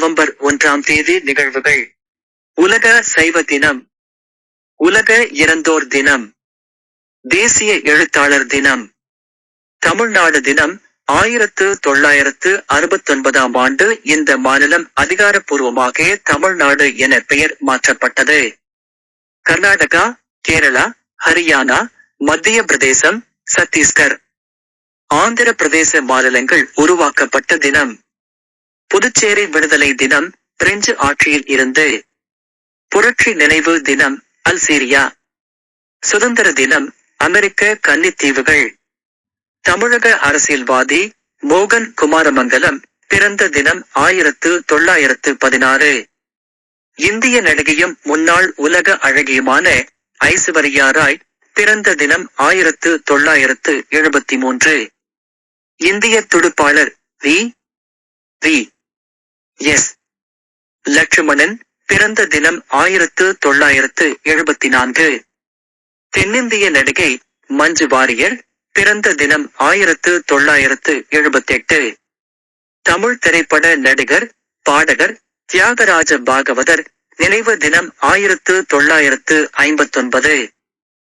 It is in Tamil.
நவம்பர் ஒன்றாம் தேதி நிகழ்வுகள். உலக சைவ தினம். உலக இறந்தோர் தினம். தேசிய எழுத்தாளர் தினம். தமிழ்நாடு தினம் ஆயிரத்து தொள்ளாயிரத்து அறுபத்தொன்பதாம் ஆண்டு இந்த மாநிலம் அதிகாரப்பூர்வமாக தமிழ்நாடு என பெயர் மாற்றப்பட்டது. கர்நாடகா கேரளா ஹரியானா மத்திய பிரதேசம் சத்தீஸ்கர். ஆந்திர பிரதேச மாநிலங்கள் உருவாக்கப்பட்ட தினம். புதுச்சேரி விடுதலை தினம் பிரெஞ்சு ஆட்சியில் இருந்து புரட்சி நினைவு தினம் அல்சீரியா. சுதந்திர தினம் அமெரிக்க கன்னித்தீவுகள். தமிழக அரசியல்வாதி மோகன் குமாரமங்கலம் பிறந்த தினம் ஆயிரத்து தொள்ளாயிரத்து பதினாறு. இந்திய நடிகையும் முன்னாள் உலக அழகியுமான ஐஸ்வர்யா ராய் பிறந்த தினம் ஆயிரத்து தொள்ளாயிரத்து எழுபத்தி மூன்று. இந்திய துடுப்பாளர் வி. வி. எஸ் லட்சுமணன் பிறந்த தினம் ஆயிரத்து தொள்ளாயிரத்து எழுபத்தி நான்கு. தென்னிந்திய நடிகை மஞ்சு வாரியர் பிறந்த தினம் ஆயிரத்து தொள்ளாயிரத்து எழுபத்தி எட்டு தமிழ் திரைப்பட நடிகர் பாடகர் தியாகராஜ பாகவதர் நினைவு தினம் ஆயிரத்து தொள்ளாயிரத்து ஐம்பத்தொன்பது.